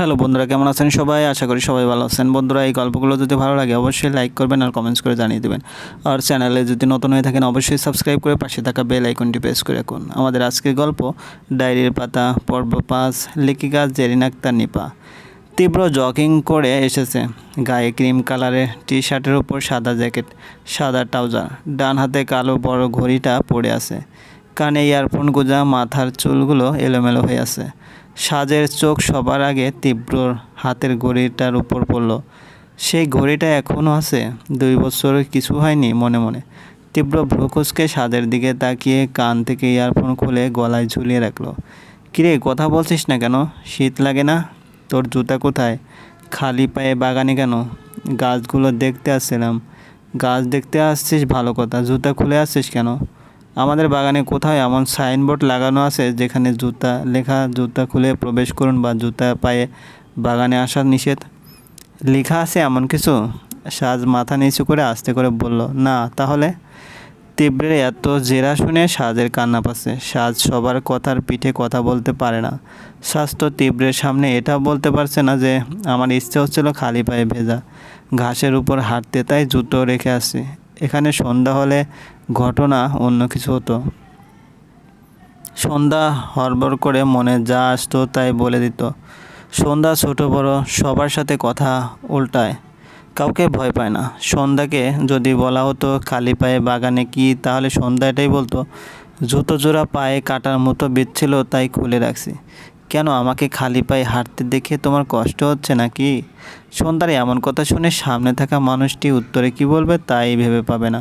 Hello বন্ধুরা, কেমন আছেন সবাই? আশা করি সবাই ভালো আছেন। বন্ধুরা, এই গল্পগুলো যদি ভালো লাগে অবশ্যই লাইক করবেন আর কমেন্টস করে জানিয়ে দেবেন। আর চ্যানেলে যদি নতুন হয়ে থাকেন অবশ্যই সাবস্ক্রাইব করে পাশে থাকা বেল আইকনটি প্রেস করে রাখুন। আমাদের আজকের গল্প, ডায়েরির পাতা, পর্ব পাঁচ লেখিকা জেরিন আক্তার, নিপা। তীব্র জগিং করে এসেছে। গায়ে ক্রিম কালারের টি শার্টের উপর সাদা জ্যাকেট সাদা ট্রাউজার ডান হাতে কালো বড় ঘড়িটা পড়ে আছে। কানে ইয়ারফোন গোজা, মাথার চুলগুলো এলোমেলো হয়ে আছে। সাজের চোখ সবার আগে তীব্রর হাতের ঘড়িটার উপর পড়ল। সেই ঘড়িটা এখনও আছে। দুই বছর কিছু হয়নি মনে মনে। তীব্র ভ্রুকুচকে সাদের দিকে তাকিয়ে কান থেকে ইয়ারফোন খুলে গলায় ঝুলিয়ে রাখল। কিরে, কথা বলছিস না কেন? শীত লাগে না? তোর জুতা কোথায়? খালি পায়ে বাগানে কেন? গাছগুলো দেখতে আসছিলাম। গাছ দেখতে আসছিস ভালো কথা। জুতা খুলে আসছিস কেন? আমাদের বাগানে কোথাও এমন সাইনবোর্ড লাগানো আছে যেখানে জুতা লেখা, জুতা খুলে প্রবেশ করুন বা জুতা পায়ে বাগানে আসা নিষেধ। লেখা আছে এমন কিছু? সাজ মাথা নিচু করে আস্তে করে বলল, না, তাহলে? তীব্রের এত জেরা শুনে সাজের কান্না পাচ্ছে। সাজ সবার কথার পিঠে কথা বলতে পারে না। সাজ তো তীব্রের সামনে এটা বলতে পারছে না যে, আমার ইচ্ছে হচ্ছিল খালি পায়ে ভেজা। ঘাসের উপর হাঁটতে তাই জুতো রেখে আসছি। এখানে সন্ধ্যা হলে ঘটনা অন্য কিছু হতো। সন্ধ্যা হড়বড় করে মনে যা আসতো তাই বলে দিত। সন্ধ্যা ছোট বড় সবার সাথে কথা উল্টায়। কাউকে ভয় পায় না। সন্ধ্যাকে যদি বলা হতো খালি পায়ে বাগানে কি, তাহলে সন্ধ্যা এটাই বলতো, জুতো জোড়া পায়ে কাটার মতো বিচ্ছিল, তাই খুলে রাখছি। কেন আমাকে খালি পায়ে হাঁটতে দেখে তোমার কষ্ট হচ্ছে নাকি? সন্ধ্যার এমন কথা শুনে সামনে থাকা মানুষটি উত্তরে কি বলবে তাই ভেবে পাবে না।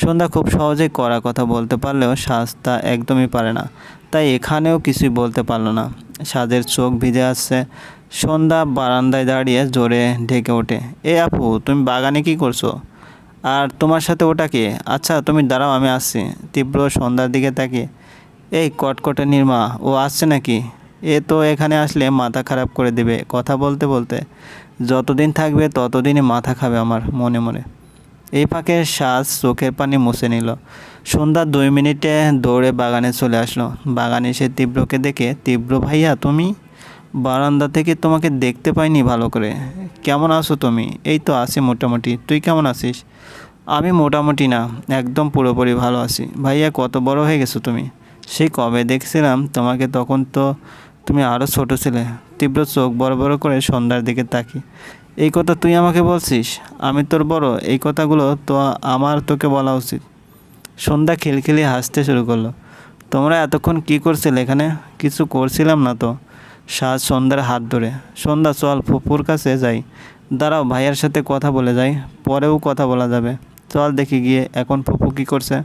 সন্ধ্যা খুব সহজেই কড়া কথা বলতে পারলেও সাজ তা একদমই পারে না, তাই এখানেও কিছুই বলতে পারল না। সাজের চোখ ভিজে আসছে। সন্ধ্যা বারান্দায় দাঁড়িয়ে জোরে ঢেকে ওঠে, এ আপু, তুমি বাগানে কি করছ? আর তোমার সাথে ওটা কে? আচ্ছা তুমি দাঁড়াও, আমি আসছি। তীব্র সন্ধ্যার দিকে তাকিয়ে, এই কটকটে নির্মা, ও আসছে নাকি? এ তো এখানে আসলে মাথা খারাপ করে দেবে। কথা বলতে বলতে যতদিন থাকবে ততদিনই মাথা খাবে আমার মনে মনে। এই ফাঁকে শ্বাস চোখের পানি মুছে নিল। সন্ধ্যা দুই মিনিটে দৌড়ে বাগানে চলে আসলো। বাগানে এসে তীব্রকে দেখে, তীব্র ভাইয়া, তুমি? বারান্দা থেকে তোমাকে দেখতে পাইনি ভালো করে। কেমন আছো তুমি? এই তো আছি মোটামুটি। তুই কেমন আছিস? আমি মোটামুটি না, একদম পুরোপুরি ভালো আছি। ভাইয়া, কত বড় হয়ে গেছো তুমি? সেই কবে দেখছিলাম তোমাকে তখন তো তুমি আরও ছোট ছিলে। তীব্র চোখ, বড় বড় করে সন্ধ্যার দিকে তাকি এই কথা তুই আমাকে বলছিস? আমি তোর বড়। এই কথাগুলো তো আমার তোকে বলা উচিত। সন্ধ্যা খিলখিলি হাসতে শুরু করল। তোমরা এতক্ষণ কি করছিলে এখানে? কিছু করছিলাম না তো। সাজ সন্ধ্যার হাত ধরে। সন্ধ্যা, চল ফুপুর কাছে যাই। দাঁড়াও, ভাইয়ার সাথে কথা বলে যাই। পরেও কথা বলা যাবে। চল দেখি গিয়ে এখন ফুপু কী করছে।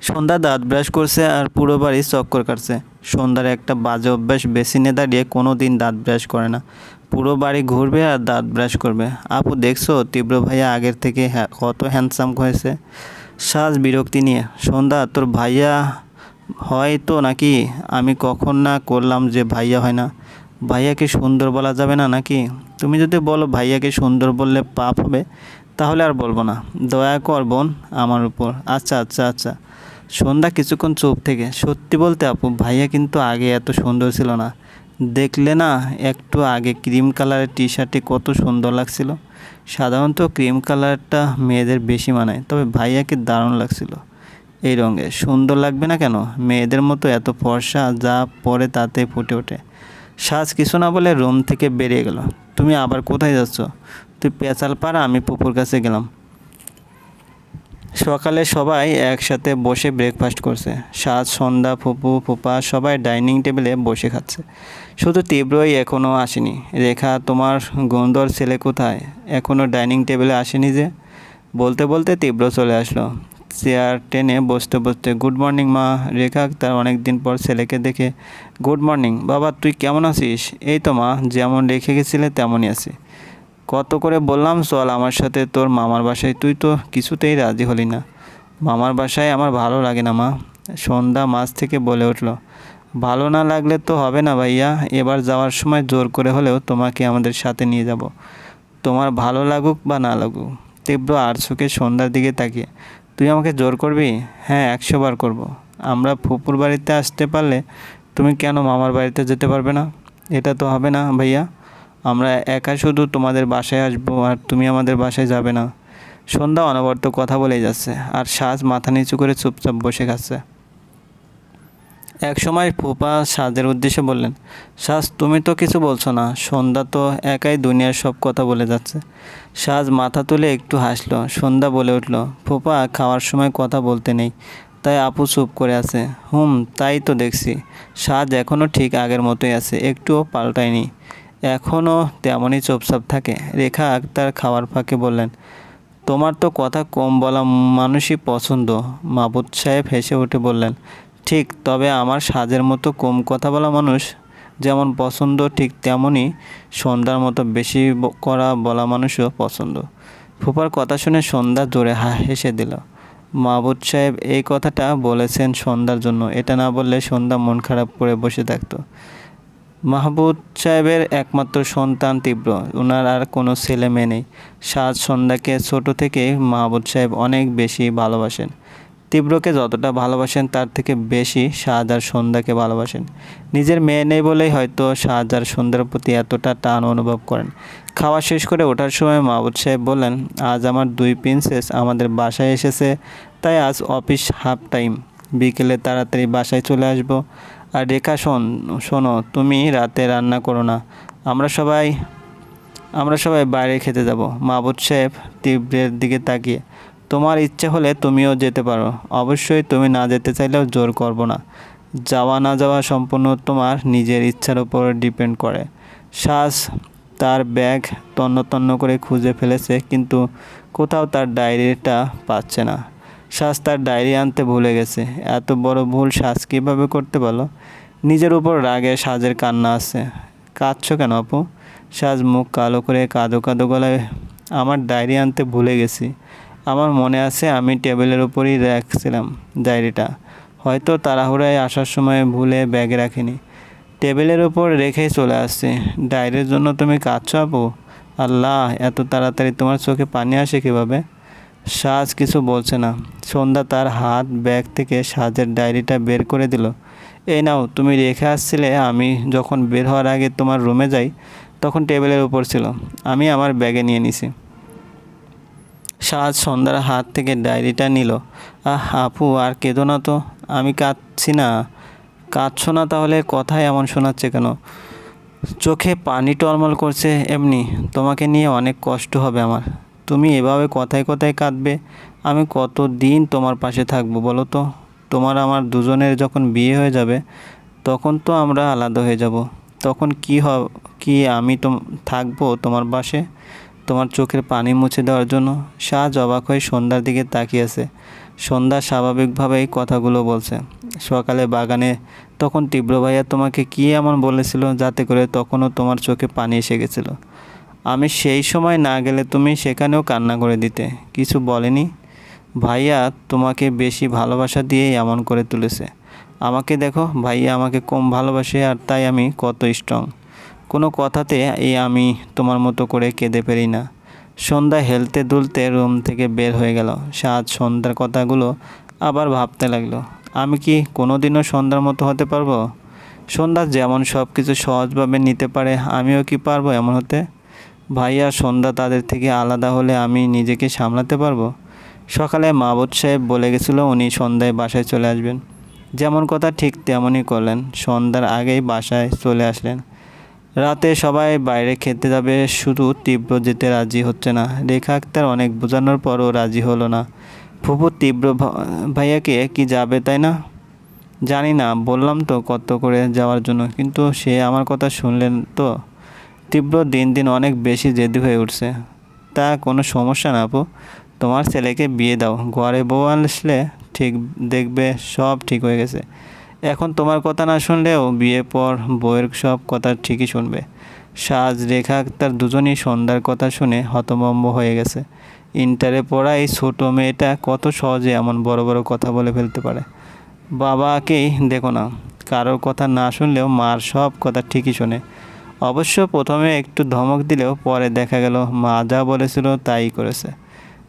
সন্ধ্যা দাঁত ব্রাশ করছে আর পুরো বাড়ি চক্কর কাটছে। সন্ধ্যার একটা বাজে অভ্যাস বেসিনে দাঁড়িয়ে কোনো দিন দাঁত ব্রাশ করে না। পুরো বাড়ি ঘুরবে আর দাঁত ব্রাশ করবে। আপু, দেখছ? তীব্র ভাইয়া আগের থেকে কত হ্যান্ডসাম হয়েছে। সাজ বিরক্তি নিয়ে, সন্ধ্যা, তোর ভাইয়া হয় তো নাকি? আমি কখন না করলাম যে ভাইয়া হয় না। ভাইয়াকে সুন্দর বলা যাবে না নাকি? তুমি যদি বলো ভাইয়াকে সুন্দর বললে পাপ হবে, তাহলে আর বলব না। দয়া কর বোন আমার উপর। আচ্ছা আচ্ছা আচ্ছা। সন্ধ্যা কিছুক্ষণ চুপ থেকে। সত্যি বলতে আপু, ভাইয়া কিন্তু আগে এত সুন্দর ছিল না। দেখলে না, একটু আগে ক্রিম কালারের টি শার্টে কত সুন্দর লাগছিল। সাধারণত ক্রিম কালারটা মেয়েদের বেশি মানায়, তবে ভাইয়াকে দারুণ লাগছিল। এই রঙে, সুন্দর লাগবে না কেন? মেয়েদের মতো এত ফর্সা, যা পরে তাতে ফুটে ওঠে। সাজ কিছু না বলে রুম থেকে বেরিয়ে গেল। তুমি আবার কোথায় যাচ্ছ? তুই পেঁচাল পাড়া, আমি পুকুর কাছে গেলাম। সকালে সবাই একসাথে বসে ব্রেকফাস্ট করছে। সাজ সন্ধ্যা, ফুপু, ফুপা সবাই ডাইনিং টেবিলে বসে খাচ্ছে। শুধু তীব্রই এখনও আসেনি। রেখা, তোমার গন্ধর ছেলে কোথায়? এখনও ডাইনিং টেবিলে আসেনি যে? বলতে বলতে তীব্র চলে আসলো। চেয়ার টেনে বসতে বসতে গুড মর্নিং মা। রেখা তার অনেক দিন পর ছেলেকে দেখে গুড মর্নিং বাবা, তুই কেমন আছিস? এই তো, মা, যেমন রেখে গেছিলে, তেমনই আছি। কত করে বললাম, চল আমার সাথে তোর মামার বাসায়। তুই তো কিছুতেই রাজি হলি না। মামার বাসায় আমার ভালো লাগে না মা। সন্ধ্যা মাছ থেকে বলে উঠল, ভালো না লাগলে তো হবে না ভাইয়া। এবার যাওয়ার সময় জোর করে হলেও তোমাকে আমাদের সাথে নিয়ে যাব। তোমার ভালো লাগুক বা না লাগুক, তীব্র আর চোখে সন্ধ্যার দিকে তাকিয়ে। তুই আমাকে জোর করবি? হ্যাঁ একশো বার করব। আমরা ফুপুর বাড়িতে আসতে পারলে তুমি কেন মামার বাড়িতে যেতে পারবে না? এটা তো হবে না ভাইয়া। আমরা একা শুধু তোমাদের বাসায় আসব আর তুমি আমাদের বাসায় যাবে না। সন্ধ্যা অনবরত কথা বলেই যাচ্ছে আর সাজ মাথা নিচু করে চুপচাপ বসে খাচ্ছে এক সময় ফুপা সাজের উদ্দেশ্যে বললেন, সাজ, তুমি তো কিছু বলছো না। সন্ধ্যা তো একাই দুনিয়ার সব কথা বলে যাচ্ছে। সাজ মাথা তুলে একটু হাসলো। সন্ধ্যা বলে উঠল, ফুপা, খাওয়ার সময় কথা বলতে নেই। তাই আপু চুপ করে আছে। হুম, তাই তো দেখছি। সাজ এখনও ঠিক আগের মতোই আছে, একটুও পাল্টায়নি। এখনও তেমনই চুপচাপ থাকে। রেখা আক্তার খাওয়ার ফাঁকে বললেন, তোমার তো কথা কম বলা মানুষই পছন্দ। মাবুদ সাহেব হেসে উঠে বললেন, ঠিক, তবে আমার সাজের মতো কম কথা বলা মানুষ যেমন পছন্দ, ঠিক তেমনই সন্ধ্যার মতো বেশি করা বলা মানুষও পছন্দ। ফুপার কথা শুনে সন্ধ্যা জোরে হেসে দিল মাহবুদ সাহেব, এই কথাটা বলেছেন সন্ধ্যার জন্য। এটা না বললে সন্ধ্যা মন খারাপ করে বসে থাকতো। মাহবুব সাহেবের একমাত্র সন্তান তীব্র। ওনার আর কোনো ছেলে মেয়ে নেই। সাজ সন্ধ্যাকে ছোট থেকে মাহবুব সাহেব অনেক বেশি ভালোবাসেন। তীব্রকে যতটা ভালোবাসেন, তার থেকে বেশি শাহাদ আর সন্ধ্যাকে ভালোবাসেন। নিজের মেয়ে নেই বলেই হয়তো শাহাদ আর সন্ধ্যার প্রতি এতটা টান অনুভব করেন। খাওয়া শেষ করে ওঠার সময় মাহবুব সাহেব বললেন, আজ আমার দুই প্রিন্সেস আমাদের বাসায় এসেছে, তাই আজ অফিস হাফ টাইম। বিকেলে তাড়াতাড়ি বাসায় চলে আসব। আর রেখা, শোন, শোনো, তুমি রাতে রান্না করো না। আমরা সবাই আমরা সবাই বাইরে খেতে যাব। মাহবুদ সাহেব তীব্রের দিকে তাকিয়ে, তোমার ইচ্ছে হলে তুমিও যেতে পারো। অবশ্যই তুমি না যেতে চাইলেও জোর করব না। যাওয়া না যাওয়া সম্পূর্ণ তোমার নিজের ইচ্ছার উপর ডিপেন্ড করে। শ্বাস তার ব্যাগ তন্ন তন্ন করে খুঁজে ফেলেছে, কিন্তু কোথাও তার ডায়েরিটা পাচ্ছে না। শ্বাস তার ডায়েরি আনতে ভুলে গেছে। এত বড় ভুল শ্বাস কীভাবে করতে পারল? নিজের উপর রাগে সাজের কান্না আছে। কাঁদছো কেন আপু? সাজ মুখ কালো করে কাঁদো কাঁদো গলায়, আমার ডায়েরি আনতে ভুলে গেছি। আমার মনে আছে আমি টেবিলের উপরই রাখছিলাম ডায়েরিটা। হয়তো তাড়াহুড়ায় আসার সময় ভুলে ব্যাগে রাখিনি। টেবিলের উপর রেখেই চলে আসছি। ডায়েরির জন্য তুমি কাঁদছো আপু? আল্লাহ, এত তাড়াতাড়ি তোমার চোখে পানি আসে কীভাবে? সাজ কিছু বলছে না। সন্ধ্যা তার হাত ব্যাগ থেকে সাজের ডায়েরিটা বের করে দিল। এই নাও, তুমি রেখে আসছিলে, আমি যখন বের হওয়ার আগে তোমার রুমে যাই, তখন টেবিলের উপর ছিল। আমি আমার ব্যাগে নিয়ে নিছি। সাজ সন্ধ্যার হাত থেকে ডায়েরিটা নিল। আহ, আপু, আর কেঁদো না তো, আমি কাঁদছি না। কাঁদছো না তাহলে কথায় এমন শোনাচ্ছে কেন? চোখে পানি টলমল করছে এমনি, তোমাকে নিয়ে অনেক কষ্ট হবে আমার। তুমি এভাবে কথায় কথায় কাঁদবে। আমি কত দিন তোমার পাশে থাকব বলো তো? তোমার আমার দুজনের যখন বিয়ে হয়ে যাবে, তখন তো আমরা আলাদা হয়ে যাব। তখন কি হ কি আমি তো থাকব তোমার পাশে? তোমার চোখের পানি মুছে দেওয়ার জন্য সাজ অবাক হয়ে সন্ধ্যার দিকে তাকিয়েছে সন্ধ্যা স্বাভাবিকভাবেই কথাগুলো বলছে। সকালে বাগানে তখন তীব্র ভাইয়া তোমাকে কী এমন বলেছিল যাতে করে তখনও তোমার চোখে পানি এসে গেছিল? আমি সেই সময় না গেলে তুমি সেখানেও কান্না করে দিতে। কিছু বলেনি? ভাইয়া তোমাকে বেশি ভালোবাসা দিয়েই এমন করে তুলেছে। আমাকে দেখো, ভাইয়া আমাকে কম ভালোবাসে আর তাই আমি কত স্ট্রং কোনো কথাতে এই আমি তোমার মতো করে কেঁদে ফেরি না। সন্ধ্যা হেলতে দুলতে রুম থেকে বের হয়ে গেল। সাজ সন্ধ্যার কথাগুলো আবার ভাবতে লাগল। আমি কি কোনোদিনও সন্ধ্যার মতো হতে পারব? সন্ধ্যা যেমন সব কিছু সহজভাবে নিতে পারে, আমিও কি পারব এমন হতে? ভাইয়া, সন্ধ্যা তাদের থেকে আলাদা হলে আমি নিজেকে সামলাতে পারব? সকালে মাহবুদ সাহেব বলে গেছিল উনি সন্ধ্যায় বাসায় চলে আসবেন। যেমন কথা ঠিক তেমনই করলেন। সন্ধ্যার আগেই বাসায় চলে আসলেন। রাতে সবাই বাইরে খেতে যাবে, শুধু তীব্র যেতে রাজি হচ্ছে না। রেখা আক্তার অনেক বোঝানোর পরও রাজি হলো না। ফুপু তীব্র ভাইয়াকে কি যাবে তাই না? জানি না, বললাম তো কত করে যাওয়ার জন্য, কিন্তু সে আমার কথা শুনলেন তো। তীব্র দিন দিন অনেক বেশি জেদি হয়ে উঠছে। তা কোনো সমস্যা না, আপু। তোমার ছেলেকে বিয়ে দাও। ঘরে বউ আসলে ঠিক দেখবে সব ঠিক হয়ে গেছে। এখন তোমার কথা না শুনলেও বিয়ে পর বউয়ের সব কথা ঠিকই শুনবে। সাজ, রেখা তার দুজনই সন্ধ্যার কথা শুনে হতভম্ব হয়ে গেছে। ইন্টারে পড়া এই ছোটো মেয়েটা কত সহজে এমন বড় বড় কথা বলে ফেলতে পারে। বাবাকেই দেখো না, কারোর কথা না শুনলেও মার সব কথা ঠিকই শোনে। অবশ্য প্রথমে একটু ধমক দিলেও পরে দেখা গেল, মা যা বলেছিল তাই করেছে।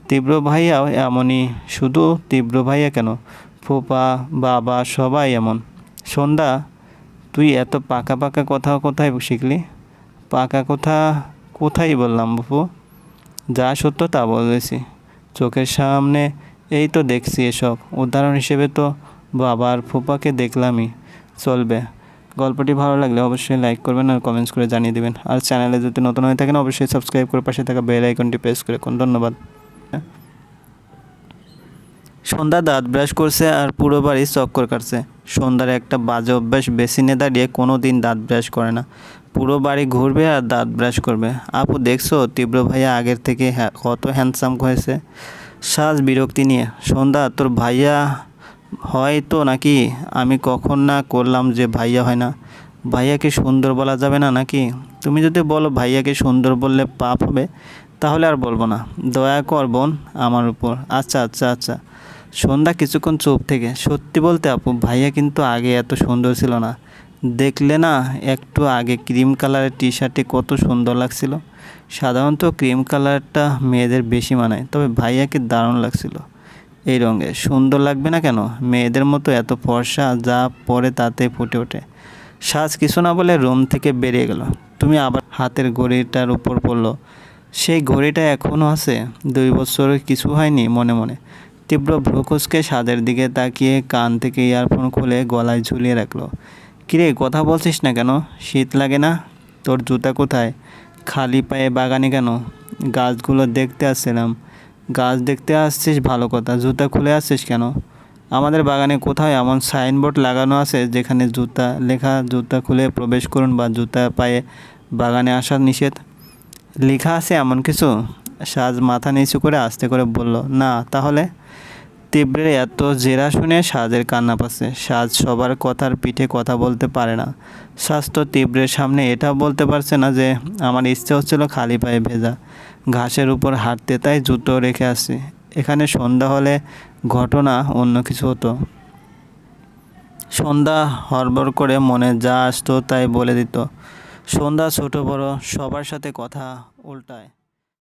তীব্র ভাইয়াও এমনই, শুধু তীব্র ভাইয়া কেন? ফুপা, বাবা সবাই এমন। সন্ধ্যা, তুই এত পাকা পাকা কথা কোথায় শিখলি? পাকা কথা কোথায় বললাম বাপু যা সত্য তা বলেছি। চোখের সামনে এই তো দেখছি এসব। উদাহরণ হিসেবে তো বাবার ফুপাকে দেখলামই। চলবে। গল্পটি ভালো লাগলে অবশ্যই লাইক করবেন আর কমেন্টস করে জানিয়ে দেবেন। আর চ্যানেলে যদি নতুন হয়ে থাকেন, অবশ্যই সাবস্ক্রাইব করে পাশে থাকা বেল আইকনটি প্রেস করে কোন ধন্যবাদ। সন্ধ্যা দাঁত ব্রাশ করছে আর পুরো বাড়ি চক্কর কাটছে। সন্ধ্যার একটা বাজে অভ্যাস বেসিনে দাঁড়িয়ে কোনো দিন দাঁত ব্রাশ করে না। পুরো বাড়ি ঘুরবে আর দাঁত ব্রাশ করবে। আপু, দেখছ? তীব্র ভাইয়া আগের থেকে কত হ্যান্ডসাম হয়েছে। সাজ বিরক্তি নিয়ে, সন্ধ্যা, তোর ভাইয়া হয় তো নাকি আমি কখন না করলাম যে ভাইয়া হয় না। ভাইয়াকে সুন্দর বলা যাবে না নাকি? তুমি যদি বলো ভাইয়াকে সুন্দর বললে পাপ হবে, তাহলে আর বলব না। দয়া কর বোন আমার উপর। আচ্ছা আচ্ছা আচ্ছা। সন্ধ্যা কিছুক্ষণ চোখ থেকে। সত্যি বলতে আপু, ভাইয়া কিন্তু আগে এত সুন্দর ছিল না। দেখলে না, একটু আগে ক্রিম কালারের টি শার্টে কত সুন্দর লাগছিল। সাধারণত ক্রিম কালারটা মেয়েদের বেশি মানায়, তবে ভাইয়াকে দারুণ লাগছিল। এই রঙে। সুন্দর লাগবে না কেন? মেয়েদের মতো এত ফর্সা যা পরে তাতে ফুটে ওঠে। সাজ কিছু না বলে রুম থেকে বেরিয়ে গেল। তুমি আবার হাতের ঘড়িটার উপর পড়ল। সেই ঘড়িটা এখনও আছে? দুই বছর কিছু হয়নি মনে মনে। তীব্র ভ্রুকুসকে সাদের দিকে তাকিয়ে কান থেকে ইয়ারফোন খুলে গলায় ঝুলিয়ে রাখল। কিরে, কথা বলছিস না কেন? শীত লাগে না? তোর জুতা কোথায়? খালি পায়ে বাগানে কেন? গাছগুলো দেখতে আসছিলাম। গাছ দেখতে আসছিস, ভালো কথা। জুতা খুলে আসছিস কেন? আমাদের বাগানে কোথাও এমন সাইনবোর্ড লাগানো আছে যেখানে জুতা লেখা, জুতা খুলে প্রবেশ করুন বা জুতা পায়ে বাগানে আসা নিষেধ? লেখা আছে এমন কিছু? সাজ মাথা নিচু করে আস্তে করে বলল, না, তাহলে? তীব্রের এত জেরা শুনে সাজের কান্না পাচ্ছে। সাজ সবার কথার পিঠে কথা বলতে পারে না। সাজ তো তীব্রের সামনে এটাও বলতে পারছে না যে, আমার ইচ্ছে হচ্ছিল খালি পায়ে ভেজা। ঘাসের উপর হাঁটতে তাই জুতো রেখে আসি। এখানে সন্ধ্যা হলে ঘটনা অন্য কিছু হতো। সন্ধ্যা হরবর করে মনে যা আসতো তাই বলে দিত। সন্ধ্যা ছোট বড়, সবার সাথে কথা উল্টায়।